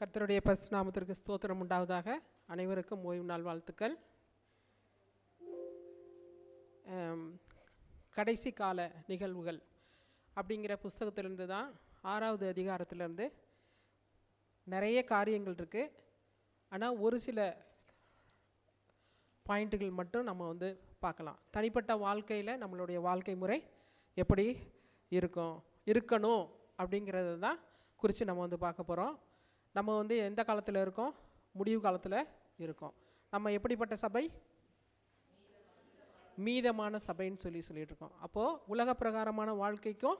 கர்த்தருடைய பரிசுநாமத்திற்கு ஸ்தோத்திரம் உண்டாவதாக அனைவருக்கும் ஓய்வு நாள் வாழ்த்துக்கள். கடைசி கால நிகழ்வுகள் அப்படிங்கிற புஸ்தகத்திலிருந்து தான் ஆறாவது அதிகாரத்திலேருந்து நிறைய காரியங்கள் இருக்குது ஆனால் ஒரு சில பாயிண்ட்டுகள் மட்டும் நம்ம வந்து பார்க்கலாம். தனிப்பட்ட வாழ்க்கையில் நம்மளுடைய வாழ்க்கை முறை எப்படி இருக்கும் இருக்கணும் அப்படிங்கிறது தான் குறித்து நம்ம வந்து பார்க்க போகிறோம் நம்ம வந்து எந்த காலத்தில் இருக்கோம்? முடிவு காலத்தில் இருக்கோம். நம்ம எப்படிப்பட்ட சபை? மீதமான சபைன்னு சொல்லி சொல்லிட்டு இருக்கோம். அப்போது உலக பிரகாரமான வாழ்க்கைக்கும்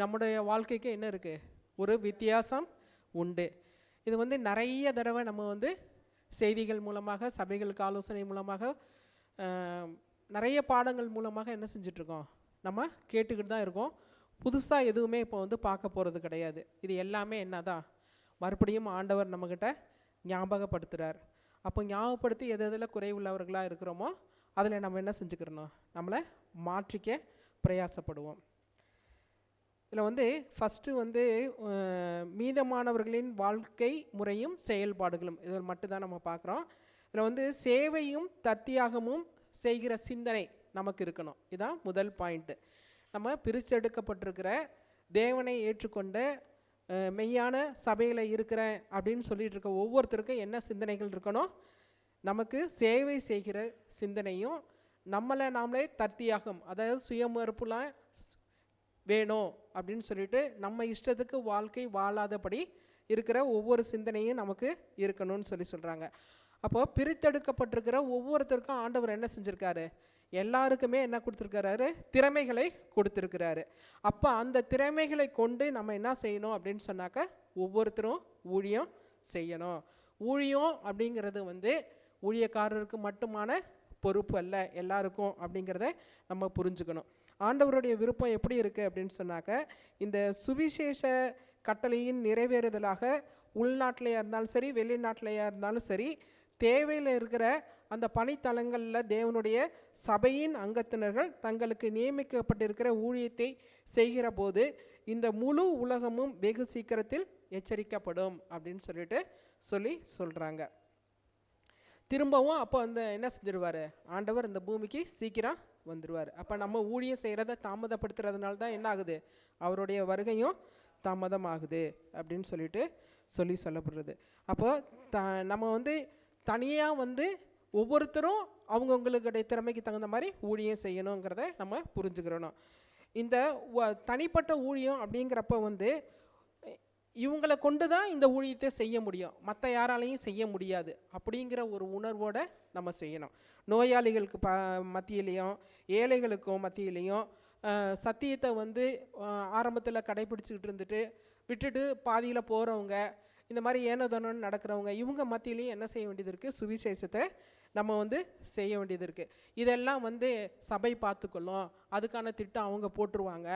நம்முடைய வாழ்க்கைக்கும் என்ன இருக்குது ஒரு வித்தியாசம் உண்டு. இது வந்து நிறைய தடவை நம்ம வந்து செய்திகள் மூலமாக சபைகளுக்கு ஆலோசனை மூலமாக நிறைய பாடங்கள் மூலமாக என்ன செஞ்சிட்ருக்கோம் நம்ம கேட்டுக்கிட்டு தான் இருக்கோம். புதுசாக எதுவுமே இப்போ வந்து பார்க்க போகிறது கிடையாது. இது எல்லாமே என்னதான்? மறுபடியும் ஆண்டவர் நம்மக்கிட்ட ஞாபகப்படுத்துகிறார் அப்போ ஞாபகப்படுத்தி எது எதில் குறைவுள்ளவர்களாக இருக்கிறோமோ அதில் நம்ம என்ன செஞ்சுக்கிறணும் நம்மளை மாற்றிக்க பிரயாசப்படுவோம். இதில் வந்து ஃபஸ்ட்டு வந்து மீதமானவர்களின் வாழ்க்கை முறையும் செயல்பாடுகளும். இதில் மட்டும்தான் நம்ம பார்க்குறோம். இதில் வந்து சேவையும் தத்தியாகமும் செய்கிற சிந்தனை நமக்கு இருக்கணும். இதுதான் முதல் பாயிண்ட்டு நம்ம பிரிச்செடுக்கப்பட்டிருக்கிற தேவனை ஏற்றுக்கொண்ட மெய்யான சபையில் இருக்கிறேன் அப்படின்னு சொல்லிட்டு இருக்க ஒவ்வொருத்தருக்கும் என்ன சிந்தனைகள் இருக்கணும்? நமக்கு சேவை செய்கிற சிந்தனையும் நம்மளை நாமளே தத்தியாகம் அதாவது சுயமறுப்புலாம் வேணும் அப்படின்னு சொல்லிட்டு நம்ம இஷ்டத்துக்கு வாழ்க்கை வாழாதபடி இருக்கிற ஒவ்வொரு சிந்தனையும் நமக்கு இருக்கணும்னு சொல்லி சொல்கிறாங்க அப்போது பிரித்தெடுக்கப்பட்டிருக்கிற ஒவ்வொருத்தருக்கும் ஆண்டவர் என்ன செஞ்சுருக்காரு? எல்லாருக்குமே என்ன கொடுத்துருக்கிறாரு? திறமைகளை கொடுத்துருக்கிறாரு. அப்போ அந்த திறமைகளை கொண்டு நம்ம என்ன செய்யணும் அப்படின்னு சொன்னாக்க ஒவ்வொருத்தரும் ஊழியம் செய்யணும். ஊழியம் அப்படிங்கிறது வந்து ஊழியக்காரருக்கு மட்டுமான பொறுப்பு அல்ல எல்லாருக்கும் அப்படிங்கிறத நம்ம புரிஞ்சுக்கணும். ஆண்டவருடைய விருப்பம் எப்படி இருக்குது அப்படின்னு சொன்னாக்க இந்த சுவிசேஷ கட்டளையின் நிறைவேறுதலாக உள்நாட்டிலையாக இருந்தாலும் சரி வெளிநாட்டிலையாக இருந்தாலும் சரி தேவையில் இருக்கிற அந்த பணித்தலங்களில் தேவனுடைய சபையின் அங்கத்தினர்கள் தங்களுக்கு நியமிக்கப்பட்டிருக்கிற ஊழியத்தை செய்கிற போது இந்த முழு உலகமும் வெகு சீக்கிரத்தில் எச்சரிக்கப்படும் அப்படின்னு சொல்லிட்டு சொல்லி சொல்கிறாங்க திரும்பவும் அப்போ அந்த என்ன செஞ்சிருவார்? ஆண்டவர் இந்த பூமிக்கு சீக்கிரம் வந்துடுவார் அப்போ நம்ம ஊழியம் செய்கிறத தாமதப்படுத்துறதுனால தான் என்ன ஆகுது? அவருடைய வருகையும் தாமதமாகுது அப்படின்னு சொல்லிட்டு சொல்லி சொல்லப்படுறது. அப்போ த நம்ம வந்து தனியாக வந்து ஒவ்வொருத்தரும் அவங்கவுங்களுடைய திறமைக்கு தகுந்த மாதிரி ஊழியம் செய்யணுங்கிறத நம்ம புரிஞ்சுக்கிறணும். இந்த தனிப்பட்ட ஊழியம் அப்படிங்கிறப்ப வந்து இவங்களை கொண்டு தான் இந்த ஊழியத்தை செய்ய முடியும். மற்ற யாராலையும் செய்ய முடியாது. அப்படிங்கிற ஒரு உணர்வோடு நம்ம செய்யணும். நோயாளிகளுக்கு ப மத்தியிலையும் ஏழைகளுக்கும் மத்தியிலையும் சத்தியத்தை வந்து ஆரம்பத்தில் கடைபிடிச்சிக்கிட்டு இருந்துட்டு விட்டுட்டு பாதியில் போகிறவங்க இந்த மாதிரி ஏனோதானோன்னு நடக்கிறவங்க இவங்க மத்தியிலையும் என்ன செய்ய வேண்டியது இருக்குது சுவிசேஷத்தை நம்ம வந்து செய்ய வேண்டியது இருக்குது இதெல்லாம் வந்து சபை பார்த்துக்கொள்ளும் அதுக்கான திட்டம் அவங்க போட்டுருவாங்க.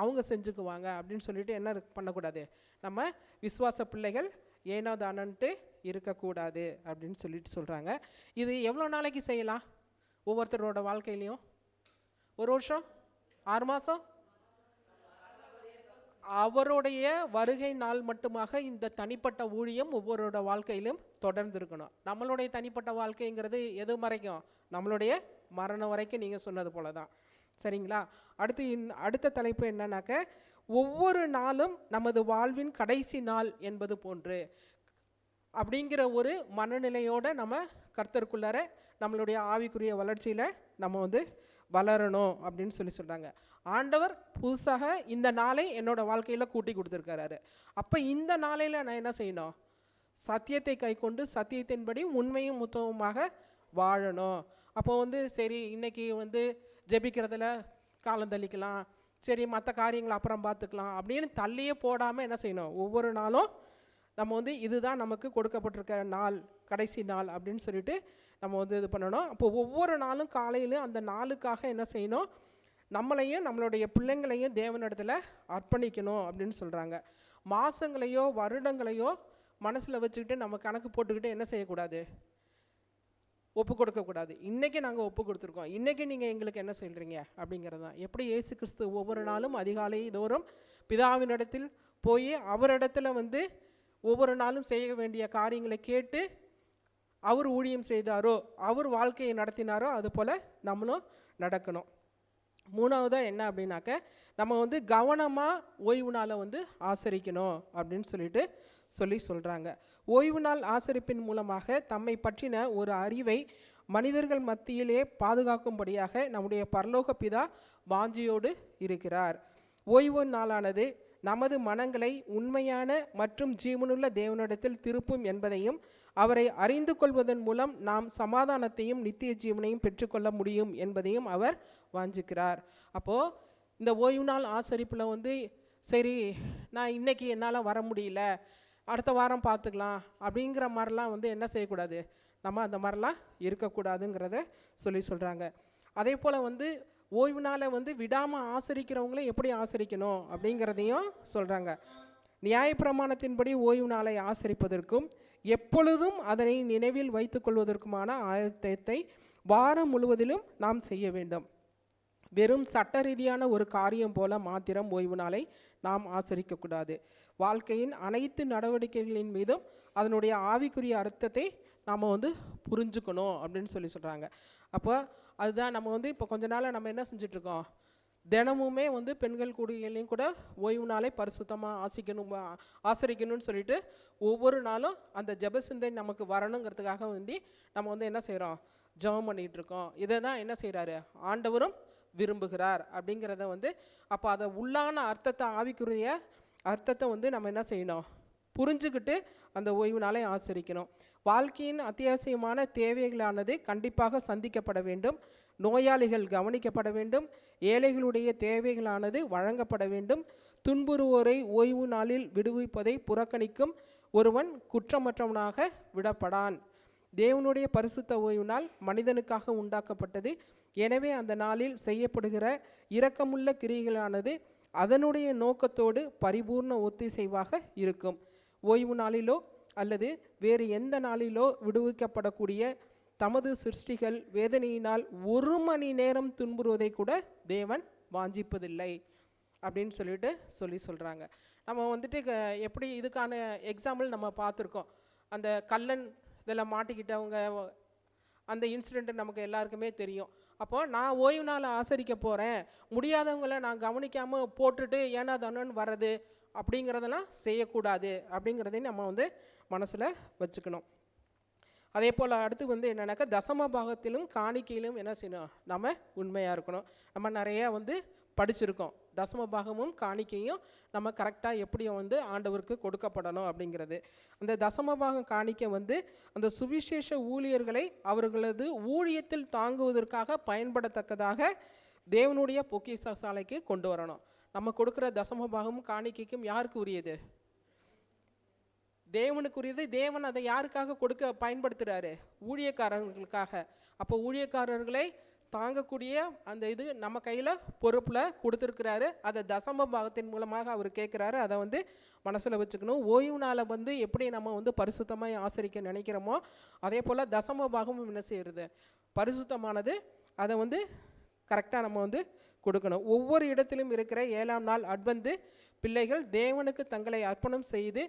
அவங்க செஞ்சுக்குவாங்க அப்படின்னு சொல்லிட்டு என்ன பண்ணக்கூடாது. நம்ம விசுவாச பிள்ளைகள் ஏனோ தானன்ட்டு இருக்கக்கூடாது அப்படின்னு சொல்லிட்டு சொல்கிறாங்க இது எவ்வளோ நாளைக்கு செய்யலாம்? ஒவ்வொருத்தரோட வாழ்க்கையிலையும்? ஒரு வருஷம்? ஆறு மாதம் அவருடைய வருகை நாள் மட்டுமாக இந்த தனிப்பட்ட ஊழியம் ஒவ்வொருவரோட வாழ்க்கையிலும் தொடர்ந்து இருக்கணும் நம்மளுடைய தனிப்பட்ட வாழ்க்கைங்கிறது எது வரைக்கும்? நம்மளுடைய மரணம் வரைக்கும் நீங்கள் சொன்னது போல தான் சரிங்களா? அடுத்து இன் அடுத்த தலைப்பு என்னன்னாக்க ஒவ்வொரு நாளும் நமது வாழ்வின் கடைசி நாள் என்பது போன்று அப்படிங்கிற ஒரு மனநிலையோடு நம்ம கர்த்தருக்குள்ளார நம்மளுடைய ஆவிக்குரிய வளர்ச்சியில் நம்ம வந்து வளரணும் அப்படின்னு சொல்லி சொல்கிறாங்க ஆண்டவர் புதுசாக இந்த நாளை என்னோடய வாழ்க்கையில் கூட்டி கொடுத்துருக்காரு அப்போ இந்த நாளையில் நான் என்ன செய்யணும்? சத்தியத்தை கைக்கொண்டு சத்தியத்தின்படி உண்மையும் முத்தமுமாக வாழணும். அப்போ வந்து சரி இன்னைக்கு வந்து ஜெபிக்கிறதுல காலம் தள்ளிக்கலாம். சரி மற்ற காரியங்களை அப்புறம் பார்த்துக்கலாம் அப்படின்னு தள்ளியே போடாமல் என்ன செய்யணும்? ஒவ்வொரு நாளும் நம்ம வந்து இதுதான் நமக்கு கொடுக்கப்பட்டிருக்க நாள் கடைசி நாள் அப்படின்னு சொல்லிட்டு நம்ம வந்து இது பண்ணணும். அப்போ ஒவ்வொரு நாளும் காலையிலும் அந்த நாளுக்காக என்ன செய்யணும்? நம்மளையும் நம்மளுடைய பிள்ளைங்களையும் தேவனிடத்தில் அர்ப்பணிக்கணும் அப்படின்னு சொல்கிறாங்க மாதங்களையோ வருடங்களையோ மனசில் வச்சுக்கிட்டு நம்ம கணக்கு போட்டுக்கிட்டு என்ன செய்யக்கூடாது? ஒப்பு கொடுக்கக்கூடாது. இன்றைக்கி நாங்கள் ஒப்பு கொடுத்துருக்கோம். இன்றைக்கி நீங்கள் எங்களுக்கு என்ன சொல்கிறீங்க அப்படிங்கிறது தான் எப்படி ஏசு கிறிஸ்து ஒவ்வொரு நாளும் அதிகாலை தோறும் பிதாவினிடத்தில் போய் அவரிடத்துல வந்து ஒவ்வொரு நாளும் செய்ய வேண்டிய காரியங்களை கேட்டு அவர் ஊழியம் செய்தாரோ அவர் வாழ்க்கையை நடத்தினாரோ அது போல் நம்மளும் நடக்கணும். மூணாவதாக என்ன அப்படின்னாக்க நம்ம வந்து கவனமாக ஓய்வு நாளை வந்து ஆசரிக்கணும் அப்படின்னு சொல்லிட்டு சொல்லி சொல்கிறாங்க ஓய்வு நாள் ஆசரிப்பின் மூலமாக தம்மை பற்றின ஒரு அறிவை மனிதர்கள் மத்தியிலே பாதுகாக்கும்படியாக நம்முடைய பரலோக பிதா வாஞ்சியோடு இருக்கிறார். ஓய்வு நாளானது நமது மனங்களை உண்மையான மற்றும் ஜீவனுள்ள தேவனிடத்தில் திருப்பும் என்பதையும் அவரை அறிந்து கொள்வதன் மூலம் நாம் சமாதானத்தையும் நித்திய ஜீவனையும் பெற்றுக்கொள்ள முடியும் என்பதையும் அவர் வாஞ்சிக்கிறார். அப்போது இந்த ஓய்வு நாள் ஆசரிப்பில் வந்து சரி நான் இன்னைக்கு என்னால் வர முடியல அடுத்த வாரம் பார்த்துக்கலாம் அப்படிங்கிற மாதிரிலாம் வந்து என்ன செய்யக்கூடாது? நம்ம அந்த மாதிரிலாம் இருக்கக்கூடாதுங்கிறத சொல்லி சொல்கிறாங்க அதே போல் வந்து ஓய்வு நாளை வந்து விடாமல் ஆசரிக்கிறவங்கள எப்படி ஆசரிக்கணும் அப்படிங்கிறதையும் சொல்கிறாங்க நியாயப்பிரமாணத்தின்படி ஓய்வு நாளை ஆசரிப்பதற்கும் எப்பொழுதும் அதனை நினைவில் வைத்துக்கொள்வதற்குமான ஆயத்தத்தை வாரம் முழுவதிலும் நாம் செய்ய வேண்டும். வெறும் சட்ட ரீதியான ஒரு காரியம் போல மாத்திரம் ஓய்வு நாளை நாம் ஆசரிக்கக்கூடாது வாழ்க்கையின் அனைத்து நடவடிக்கைகளின் மீதும் அதனுடைய ஆவிக்குரிய அர்த்தத்தை நாம் வந்து புரிஞ்சுக்கணும் அப்படின்னு சொல்லி சொல்கிறாங்க அப்போ அதுதான் நம்ம வந்து இப்போ கொஞ்ச நாளாக நம்ம என்ன செஞ்சிட்ருக்கோம்? தினமுமே வந்து பெண்கள் குடிகளையும் கூட ஓய்வு நாளை பரிசுத்தமாக ஆசிக்கணும் ஆசரிக்கணும்னு சொல்லிட்டு ஒவ்வொரு நாளும் அந்த ஜெப சிந்தை நமக்கு வரணுங்கிறதுக்காக வேண்டி நம்ம வந்து என்ன செய்கிறோம் ஜெபம் பண்ணிகிட்டு இருக்கோம் இதை தான் என்ன செய்கிறாரு ஆண்டவரும் விரும்புகிறார் அப்படிங்கிறத வந்து அப்போ அதை உள்ளான அர்த்தத்தை ஆவிக்குரிய அர்த்தத்தை வந்து நம்ம என்ன செய்யணும்? புரிஞ்சுக்கிட்டு அந்த ஓய்வு நாளை ஆசரிக்கணும். வாழ்க்கையின் அத்தியாவசியமான தேவைகளானது கண்டிப்பாக சந்திக்கப்பட வேண்டும். நோயாளிகள் கவனிக்கப்பட வேண்டும். ஏழைகளுடைய தேவைகளானது வழங்கப்பட வேண்டும். துன்புறுவோரை ஓய்வு நாளில் விடுவிப்பதை புறக்கணிக்கும் ஒருவன் குற்றமற்றவனாக விடப்படான். தேவனுடைய பரிசுத்த ஓய்வு நாள் மனிதனுக்காக உண்டாக்கப்பட்டது. எனவே அந்த நாளில் செய்யப்படுகிற இரக்கமுள்ள கிரிகளானது அதனுடைய நோக்கத்தோடு பரிபூர்ண ஒத்திசைவாக இருக்கும். ஓய்வு நாளிலோ அல்லது வேறு எந்த நாளிலோ விடுவிக்கப்படக்கூடிய தமது சிருஷ்டிகள் வேதனையினால் ஒரு மணி நேரம் துன்புறுவதை கூட தேவன் வாஞ்சிப்பதில்லை அப்படின்னு சொல்லிட்டு சொல்லி சொல்கிறாங்க நம்ம வந்துட்டு க- எப்படி இதுக்கான எக்ஸாம்பிள் நம்ம பார்த்துருக்கோம். அந்த கல்லன் இதில் மாட்டிக்கிட்டவங்க அந்த இன்சிடெண்ட்டு நமக்கு எல்லாருக்குமே தெரியும். அப்போது நான் ஓய்வு நாள் ஆசரிக்க போகிறேன் முடியாதவங்களை நான் கவனிக்காமல் போட்டுட்டு ஏன்னா தானோன்னு வர்றது? அப்படிங்கிறதெல்லாம் செய்யக்கூடாது அப்படிங்கிறதையும் நம்ம வந்து மனசில் வச்சுக்கணும். அதே போல் அடுத்து வந்து என்னென்னாக்கா தசம பாகத்திலும் காணிக்கையிலும் என்ன செய்யணும்? நம்ம உண்மையாக இருக்கணும். நம்ம நிறையா வந்து படிச்சிருக்கோம். தசம பாகமும் காணிக்கையும் நம்ம கரெக்டாக எப்படி வந்து ஆண்டவருக்கு கொடுக்கப்படணும் அப்படிங்கிறது. அந்த தசம பாகம் காணிக்கை வந்து அந்த சுவிசேஷ ஊழியர்களை அவர்களது ஊழியத்தில் தாங்குவதற்காக பயன்படத்தக்கதாக தேவனுடைய பொக்கிஷ சாலைக்கு கொண்டு வரணும். நம்ம கொடுக்குற தசம பாகமும் காணிக்கைக்கும் யாருக்கு உரியது தேவனுக்குரியது. தேவன் அதை யாருக்காக கொடுக்க பயன்படுத்துகிறாரு ஊழியக்காரர்களுக்காக. அப்போ ஊழியக்காரர்களை தாங்கக்கூடிய அந்த இது நம்ம கையில் பொறுப்பில் கொடுத்துருக்கிறாரு. அதை தசம பாகத்தின் மூலமாக அவர் கேட்குறாரு. அதை வந்து மனசில் வச்சுக்கணும். ஓய்வு நாளை வந்து எப்படி நம்ம வந்து பரிசுத்தமாக ஆசரிக்க நினைக்கிறோமோ அதே போல் தசம பாகமும் என்ன செய்கிறது பரிசுத்தமானது. அதை வந்து கரெக்டாக நம்ம வந்து கொடுக்கணும். ஒவ்வொரு இடத்திலும் இருக்கிற ஏழாம் நாள் அட்வந்து பிள்ளைகள் தேவனுக்கு தங்களை அர்ப்பணம் செய்து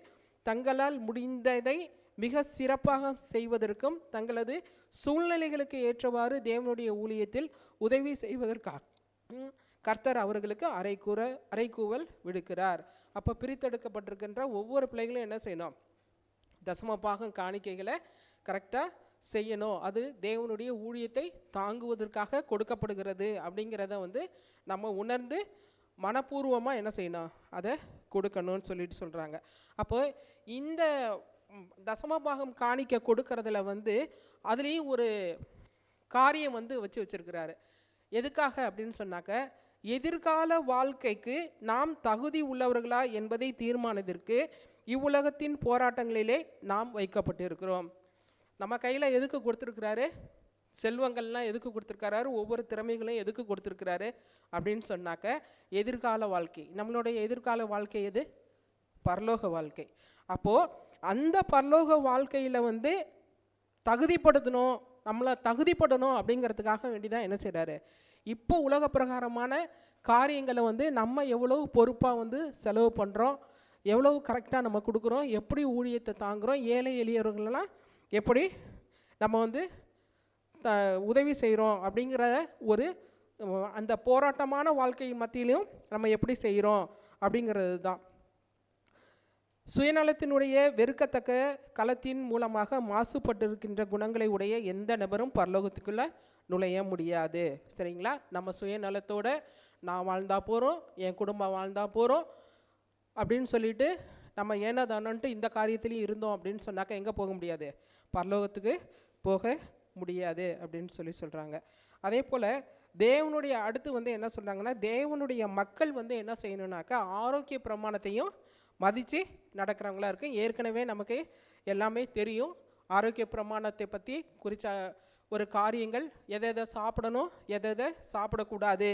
தங்களால் முடிந்ததை மிக சிறப்பாக செய்வதற்கும் தங்களது சூழ்நிலைகளுக்கு ஏற்றவாறு தேவனுடைய ஊழியத்தில் உதவி செய்வதற்காக கர்த்தர் அவர்களுக்கு அரைக்கூற அரைக்கூவல் விடுக்கிறார். அப்போ பிரித்தெடுக்கப்பட்டிருக்கின்ற ஒவ்வொரு பிள்ளைகளும் என்ன செய்யணும்? தசம பாகம் காணிக்கைகளை கரெக்டாக செய்யணும். அது தேவனுடைய ஊழியத்தை தாங்குவதற்காக கொடுக்கப்படுகிறது அப்படிங்கிறத வந்து நம்ம உணர்ந்து மனப்பூர்வமாக என்ன செய்யணும்? அதை கொடுக்கணும்னு சொல்லிட்டு சொல்கிறாங்க அப்போ இந்த தசமபாகம் தசம பாகம் காணிக்க கொடுக்கறதுல வந்து அதுலேயும் ஒரு காரியம் வந்து வச்சு வச்சிருக்கிறாரு. எதுக்காக அப்படின்னு சொன்னாக்க எதிர்கால வாழ்க்கைக்கு நாம் தகுதி உள்ளவர்களா என்பதை தீர்மானத்திற்கு இவ்வுலகத்தின் போராட்டங்களிலே நாம் வைக்கப்பட்டிருக்கிறோம். நம்ம கையில் எதுக்கு கொடுத்துருக்கிறாரு? செல்வங்கள்லாம் எதுக்கு கொடுத்துருக்காரு ஒவ்வொரு திறமைகளையும் எதுக்கு கொடுத்துருக்கிறாரு? அப்படின்னு சொன்னாக்க எதிர்கால வாழ்க்கை. நம்மளுடைய எதிர்கால வாழ்க்கை எது? பரலோக வாழ்க்கை. அப்போது அந்த பரலோக வாழ்க்கையில் வந்து தகுதிப்படுத்தணும் நம்மளை தகுதிப்படணும் அப்படிங்கிறதுக்காக வேண்டி தான் என்ன செய்கிறாரு இப்போ உலக பிரகாரமான காரியங்களை வந்து நம்ம எவ்வளோ பொறுப்பாக வந்து செலவு பண்ணுறோம் எவ்வளவு கரெக்டாக நம்ம கொடுக்குறோம் எப்படி ஊழியத்தை தாங்குகிறோம் ஏழை எளியவர்களெல்லாம் எப்படி நம்ம வந்து த உதவி செய்கிறோம் அப்படிங்கிற ஒரு அந்த போராட்டமான வாழ்க்கை மத்தியிலையும் நம்ம எப்படி செய்கிறோம் அப்படிங்கிறது தான். சுயநலத்தினுடைய வெறுக்கத்தக்க களத்தின் மூலமாக மாசுபட்டிருக்கின்ற குணங்களை உடைய எந்த நபரும் பரலோகத்துக்குள்ளே நுழைய முடியாது. சரிங்களா? நம்ம சுயநலத்தோடு நான் வாழ்ந்தா போகிறோம் என் குடும்பம் வாழ்ந்தா போகிறோம் அப்படின்னு சொல்லிட்டு நம்ம ஏனோ தானோன்ட்டு இந்த காரியத்திலையும் இருந்தோம் அப்படின்னு சொன்னாக்கா எங்கே போக முடியாது? பரலோகத்துக்கு போக முடியாது அப்படின்னு சொல்லி சொல்கிறாங்க அதே போல் தேவனுடைய அடுத்து வந்து என்ன சொல்கிறாங்கன்னா தேவனுடைய மக்கள் வந்து என்ன செய்யணுன்னாக்கா ஆரோக்கிய பிரமாணத்தையும் மதித்து நடக்கிறவங்களா இருக்கும். ஏற்கனவே நமக்கு எல்லாமே தெரியும். ஆரோக்கிய பிரமாணத்தை பற்றி குறித்த ஒரு காரியங்கள் எதை எதை சாப்பிடணும் எதை எதை சாப்பிடக்கூடாது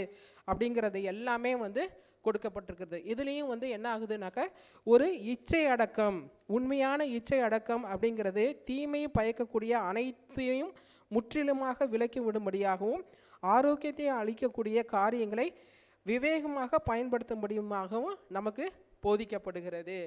அப்படிங்கிறது எல்லாமே வந்து கொடுக்கப்பட்டிருக்கிறது. இதுலேயும் வந்து என்ன ஆகுதுனாக்க ஒரு இச்சை அடக்கம் உண்மையான இச்சை அடக்கம் அப்படிங்கிறது தீமையை பயக்கக்கூடிய அனைத்தையும் முற்றிலுமாக விலக்கி விடும்படியாகவும் ஆரோக்கியத்தை அளிக்கக்கூடிய காரியங்களை விவேகமாக பயன்படுத்தும்படியுமாகவும் நமக்கு போதிக்கப்படுகிறது.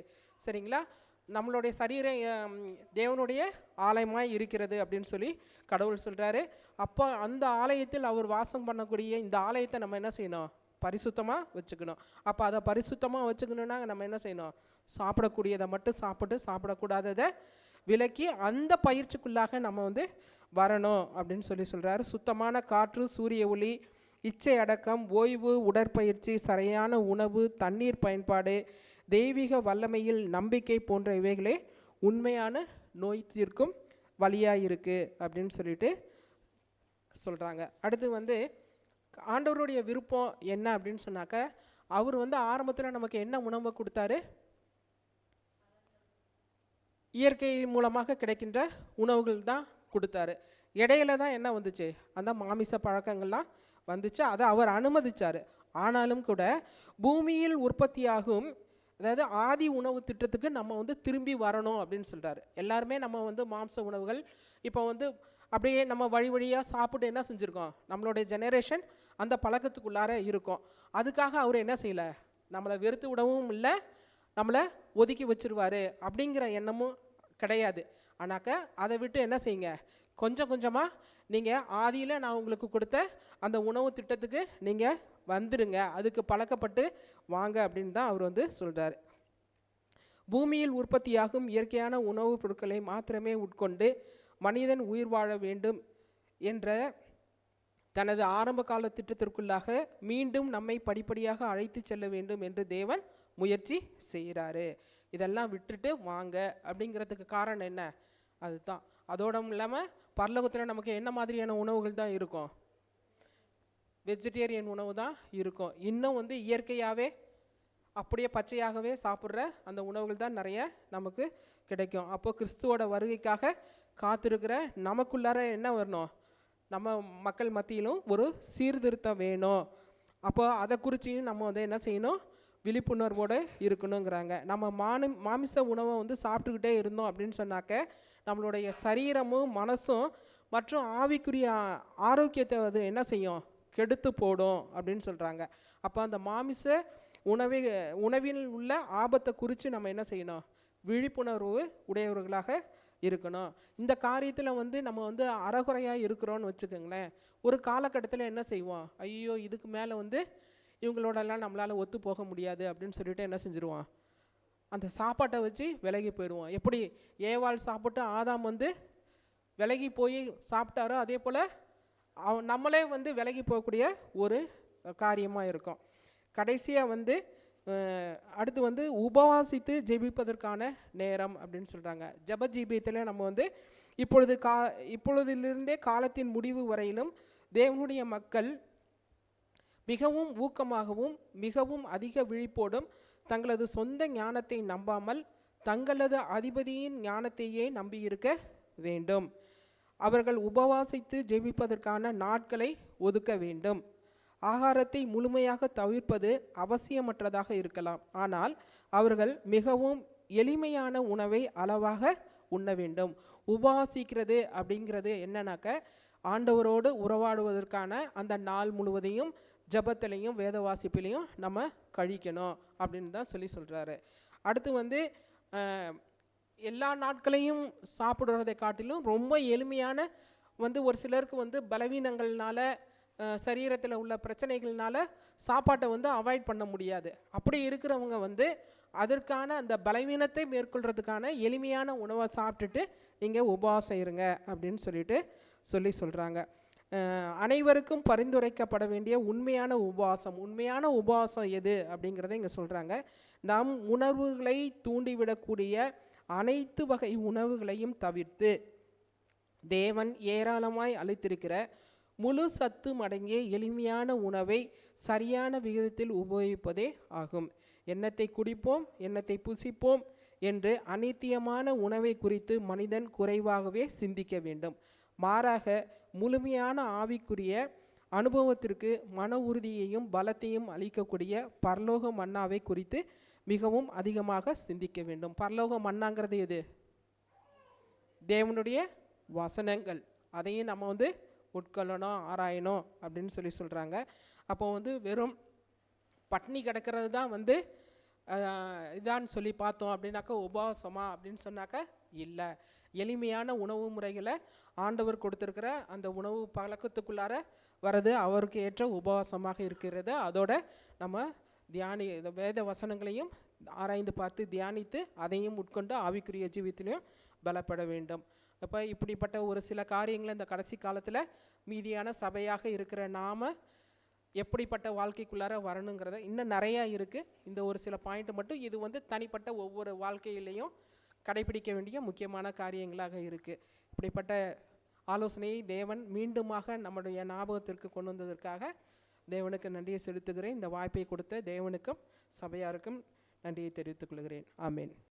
சரிங்களா? நம்மளுடைய சரீரம் தேவனுடைய ஆலயமாக இருக்கிறது அப்படின்னு சொல்லி கடவுள் சொல்கிறாரு அப்போ அந்த ஆலயத்தில் அவர் வாசம் பண்ணக்கூடிய இந்த ஆலயத்தை நம்ம என்ன செய்யணும்? பரிசுத்தமாக வச்சுக்கணும். அப்போ அதை பரிசுத்தமாக வச்சுக்கணுன்னா நம்ம என்ன செய்யணும்? சாப்பிடக்கூடியதை மட்டும் சாப்பிட்டு சாப்பிடக்கூடாததை விலக்கி அந்த பயிற்சிக்குள்ளாக நம்ம வந்து வரணும் அப்படின்னு சொல்லி சொல்கிறாரு சுத்தமான காற்று சூரிய ஒளி இச்சை அடக்கம் ஓய்வு உடற்பயிற்சி சரியான உணவு தண்ணீர் பயன்பாடு தெய்வீக வல்லமையில் நம்பிக்கை போன்ற இவைகளே உண்மையான நோய் தீர்க்கும் வழியாக இருக்குது அப்படின்னு சொல்லிட்டு சொல்கிறாங்க அடுத்து வந்து ஆண்டவருடைய விருப்பம் என்ன அப்படின்னு சொன்னாக்க அவர் வந்து ஆரம்பத்தில் நமக்கு என்ன உணவை கொடுத்தாரு? இயற்கை மூலமாக கிடைக்கின்ற உணவுகள் தான் கொடுத்தாரு. இடையில தான் என்ன வந்துச்சு? அந்த மாமிச பழக்கங்கள்லாம் வந்துச்சு. அதை அவர் அனுமதிச்சார். ஆனாலும் கூட பூமியில் உற்பத்தியாகும் அதாவது ஆதி உணவு திட்டத்துக்கு நம்ம வந்து திரும்பி வரணும் அப்படின்னு சொல்கிறாரு எல்லாருமே நம்ம வந்து மாംസ உணவுகள் இப்போ வந்து அப்படியே நம்ம வழி வழியாக சாப்பிட்டு என்ன செஞ்சுருக்கோம்? நம்மளுடைய ஜெனரேஷன் அந்த பழக்கத்துக்குள்ளார இருக்கும். அதுக்காக அவர் என்ன செய்யலை? நம்மளை வெறுத்து விடவும் இல்லை நம்மளை ஒதுக்கி வச்சிருவாரு அப்படிங்கிற எண்ணமும் கிடையாது. ஆனாக்க அதை விட்டு என்ன செய்யுங்க? கொஞ்சம் கொஞ்சமாக நீங்கள் ஆதியில் நான் உங்களுக்கு கொடுத்த அந்த உணவு திட்டத்துக்கு நீங்கள் வந்துடுங்க அதுக்கு பழக்கப்பட்டு வாங்க அப்படின்னு தான் அவர் வந்து சொல்கிறாரு பூமியில் உற்பத்தியாகும் இயற்கையான உணவுப் பொருட்களை மாத்திரமே உட்கொண்டு மனிதன் உயிர் வாழ வேண்டும் என்ற தனது ஆரம்ப கால திட்டத்திற்குள்ளாக மீண்டும் நம்மை படிப்படியாக அழைத்து செல்ல வேண்டும் என்று தேவன் முயற்சி செய்கிறாரு. இதெல்லாம் விட்டுட்டு வாங்க அப்படிங்கிறதுக்கு காரணம் என்ன? அதுதான். அதோட இல்லாமல் பரலோகத்தில் நமக்கு என்ன மாதிரியான உணவுகள் தான் இருக்கும்? வெஜிடேரியன் உணவு தான் இருக்கும். இன்னும் வந்து இயற்கையாகவே அப்படியே பச்சையாகவே சாப்பிட்ற அந்த உணவுகள் தான் நிறைய நமக்கு கிடைக்கும். அப்போது கிறிஸ்துவோட வருகைக்காக காத்திருக்கிற நமக்குள்ளார என்ன வரணும்? நம்ம மக்கள் மத்தியிலும் ஒரு சீர்திருத்தம் வேணும். அப்போ அதை குறிச்சியும் நம்ம வந்து என்ன செய்யணும்? விழிப்புணர்வோடு இருக்கணுங்கிறாங்க. நம்ம மானு மாமிச உணவை வந்து சாப்பிட்டுக்கிட்டே இருந்தோம் அப்படின்னு சொன்னாக்க நம்மளுடைய சரீரமும் மனசும் மற்றும் ஆவிக்குரிய ஆரோக்கியத்தை அது என்ன செய்யும்? கெடுத்து போடும் அப்படின்னு சொல்கிறாங்க அப்போ அந்த மாமிச உணவை உணவில் உள்ள ஆபத்தை குறித்து நம்ம என்ன செய்யணும்? விழிப்புணர்வு உடையவர்களாக இருக்கணும். இந்த காரியத்தில் வந்து நம்ம வந்து அறகுறையாக இருக்கிறோன்னு வச்சுக்கோங்களேன். ஒரு காலகட்டத்தில் என்ன செய்வோம்? ஐயோ இதுக்கு மேலே வந்து இவங்களோடலாம் நம்மளால் ஒத்து போக முடியாது அப்படின்னு சொல்லிட்டு என்ன செஞ்சுருவோம்? அந்த சாப்பாட்டை வச்சு விலகி போயிடுவோம். எப்படி? ஏவாள் சாப்பிட்டு ஆதாம் வந்து விலகி போய் சாப்பிட்டாரோ அதே போல் அவ நம்மளே வந்து விலகி போகக்கூடிய ஒரு காரியமாக இருக்கும். கடைசியாக வந்து அடுத்து வந்து உபவாசித்து ஜெபிப்பதற்கான நேரம் அப்படின்னு சொல்கிறாங்க ஜப ஜீபியத்தில் நம்ம வந்து இப்பொழுது கா இப்பொழுதிலிருந்தே காலத்தின் முடிவு வரையிலும் தேவனுடைய மக்கள் மிகவும் ஊக்கமாகவும் மிகவும் அதிக விழிப்போடும் தங்களது சொந்த ஞானத்தை நம்பாமல் தங்களது அதிபதியின் ஞானத்தையே நம்பியிருக்க வேண்டும். அவர்கள் உபவாசித்து ஜெபிப்பதற்கான நாட்களை ஒதுக்க வேண்டும். ஆகாரத்தை முழுமையாக தவிர்ப்பது அவசியமற்றதாக இருக்கலாம். ஆனால் அவர்கள் மிகவும் எளிமையான உணவை அளவாக உண்ண வேண்டும். உபாசிக்கிறது அப்படிங்கிறது என்னன்னாக்க ஆண்டவரோடு உறவாடுவதற்கான அந்த நாள் முழுவதையும் ஜபத்திலையும் வேத வாசிப்பிலையும் நம்ம கழிக்கணும் அப்படின்னு தான் சொல்லி சொல்கிறாரு அடுத்து வந்து எல்லா நாட்களையும் சாப்பிடுறதை காட்டிலும் ரொம்ப எளிமையான வந்து ஒரு சிலருக்கு வந்து பலவீனங்கள்னால சரீரத்தில் உள்ள பிரச்சனைகள்னால சாப்பாட்டை வந்து அவாய்ட் பண்ண முடியாது. அப்படி இருக்கிறவங்க வந்து அதற்கான அந்த பலவீனத்தை மேற்கொள்கிறதுக்கான எளிமையான உணவை சாப்பிட்டுட்டு நீங்கள் உபவாசம் இருங்க அப்படின்னு சொல்லிட்டு சொல்லி சொல்கிறாங்க அனைவருக்கும் பரிந்துரைக்கப்பட வேண்டிய உண்மையான உபவாசம் உண்மையான உபவாசம் எது அப்படிங்கிறத இங்கே சொல்கிறாங்க நம் உணர்வுகளை தூண்டிவிடக்கூடிய அனைத்து வகை உணவுகளையும் தவிர்த்து தேவன் ஏராளமாய் அளித்திருக்கிற முழு சத்தும் அடங்கிய எளிமையான உணவை சரியான விகிதத்தில் உபயோகிப்பதே ஆகும். எண்ணத்தை குடிப்போம் எண்ணத்தை புசிப்போம் என்று அனித்தியமான உணவை குறித்து மனிதன் குறைவாகவே சிந்திக்க வேண்டும். மாறாக முழுமையான ஆவிக்குரிய அனுபவத்திற்கு மன உறுதியையும் பலத்தையும் அளிக்கக்கூடிய பரலோக மன்னாவை குறித்து மிகவும் அதிகமாக சிந்திக்க வேண்டும். பரலோக மன்னாங்கிறது எது? தேவனுடைய வசனங்கள். அதையும் நம்ம வந்து உட்கொள்ளணும் ஆராயணும் அப்படின்னு சொல்லி சொல்கிறாங்க அப்போ வந்து வெறும் பட்னி கிடக்கிறது தான் வந்து இதான்னு சொல்லி பார்த்தோம் அப்படின்னாக்கா உபவாசமா அப்படின்னு சொன்னாக்கா இல்லை. எளிமையான உணவு முறைகளை ஆண்டவர் கொடுத்துருக்கிற அந்த உணவு பழக்கத்துக்குள்ளார வர்றது அவருக்கு ஏற்ற உபவாசமாக இருக்கிறது. அதோட நம்ம தியானி வேத வசனங்களையும் ஆராய்ந்து பார்த்து தியானித்து அதையும் உட்கொண்டு ஆவிக்குரிய ஜீவித்திலையும் பலப்பட வேண்டும். அப்போ இப்படிப்பட்ட ஒரு சில காரியங்களை இந்த கடைசி காலத்தில் மீதியான சபையாக இருக்கிற நாம் எப்படிப்பட்ட வாழ்க்கைக்குள்ளார வரணுங்கிறத இன்னும் நிறையா இருக்குது இந்த ஒரு சில பாயிண்ட் மட்டும் இது வந்து தனிப்பட்ட ஒவ்வொரு வாழ்க்கையிலையும் கடைபிடிக்க வேண்டிய முக்கியமான காரியங்களாக இருக்குது இப்படிப்பட்ட ஆலோசனையை தேவன் மீண்டுமாக நம்முடைய ஞாபகத்திற்கு கொண்டு வந்ததற்காக தேவனுக்கு நன்றியை செலுத்துகிறேன். இந்த வாய்ப்பை கொடுத்த தேவனுக்கும் சபையாருக்கும் நன்றியை தெரிவித்துக் கொள்கிறேன். ஆமேன்.